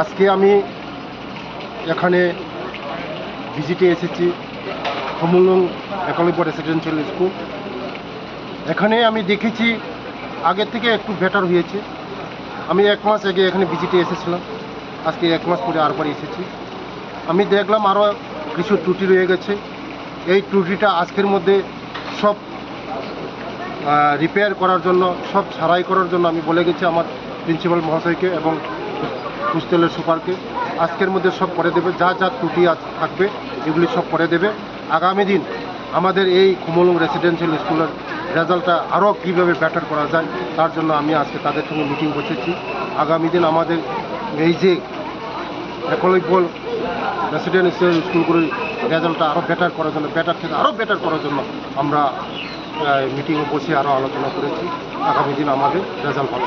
আজকে আমি এখানে ভিজিটে এসেছি কমলং একলব্য রেসিডেন্সিয়াল স্কুল। এখানে আমি দেখেছি আগের থেকে একটু বেটার হয়েছে। আমি এক মাস আগে এখানে ভিজিটে এসেছিলাম। আজকে এক মাস পরে আরবার এসেছি। আমি দেখলাম আরও কিছু ত্রুটি রয়ে গেছে। এই ত্রুটিটা আজকের মধ্যে সব রিপেয়ার করার জন্য, সব সারাই করার জন্য আমি বলে গেছি আমার প্রিন্সিপাল মহাশয়কে এবং হোস্টেলের সুপারকে। আজকের মধ্যে সব করে দেবে। যা যা ত্রুটি থাকবে, এগুলি সব করে দেবে। আগামী দিন আমাদের এই কুমলং রেসিডেন্সিয়াল স্কুলের রেজাল্টটা আরও কীভাবে ব্যাটার করা যায়, তার জন্য আমি আজকে তাদের সঙ্গে মিটিং বসেছি। আগামী দিন আমাদের এই যে একলব্য রেসিডেন্সিয়াল স্কুলগুলির রেজাল্টটা আরও বেটার করার জন্য বেটার থেকে আরও বেটার করার জন্য আমরা মিটিংয়ে বসে আরও আলোচনা করেছি। আগামী দিন আমাদের রেজাল্ট ভালো